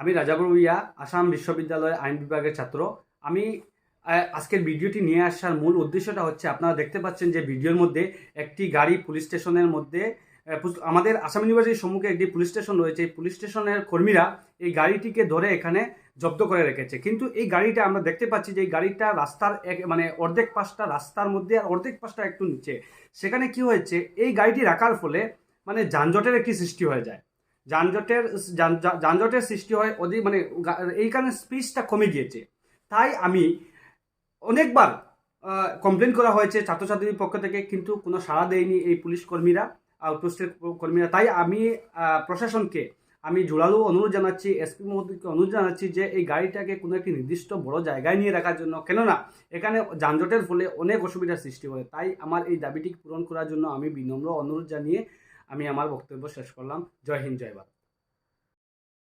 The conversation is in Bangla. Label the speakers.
Speaker 1: আমি রাজাবর ভুইয়া, আসাম বিশ্ববিদ্যালয়ের আইন বিভাগের ছাত্র। আমি আজকের ভিডিওটি নিয়ে আসার মূল উদ্দেশ্যটা হচ্ছে, আপনারা দেখতে পাচ্ছেন যে ভিডিওর মধ্যে একটি গাড়ি পুলিশ স্টেশনের মধ্যে আমাদের আসাম ইউনিভার্সিটির সম্মুখে একটি পুলিশ স্টেশন রয়েছে। এই পুলিশ স্টেশনের কর্মীরা এই গাড়িটিকে ধরে এখানে জব্দ করে রেখেছে। কিন্তু এই গাড়িটা আমরা দেখতে পাচ্ছি যে এই গাড়িটা রাস্তার এক মানে অর্ধেক পাশটা রাস্তার মধ্যে আর অর্ধেক পাশটা একটু নিচে। সেখানে কি হয়েছে, এই গাড়িটি রাখার ফলে মানে যানজটের একটি সৃষ্টি হয়ে যায়। যানজটের যানজটের সৃষ্টি হয় অধিক মানে এই কারণে স্পিচটা কমে গিয়েছে। তাই আমি অনেকবার কমপ্লেন করা হয়েছে ছাত্রছাত্রীর পক্ষ থেকে, কিন্তু কোনো সাড়া দেয়নি এই পুলিশ কর্মীরা আউটপোস্টের কর্মীরা। তাই আমি প্রশাসনকে, আমি জোরালো অনুরোধ জানাচ্ছি এসপি মহোদয়কে অনুরোধ জানাচ্ছি যে, এই গাড়িটাকে কোনো একটি নির্দিষ্ট বড় জায়গায় নিয়ে রাখার জন্য, কেননা এখানে যানজটের ফলে অনেক অসুবিধার সৃষ্টি হয়। তাই আমার এই দাবিটি পূরণ করার জন্য আমি বিনম্র অনুরোধ জানিয়ে আমি আমার বক্তব্য শেষ করলাম। জয় হিন্দ জয় ভারত।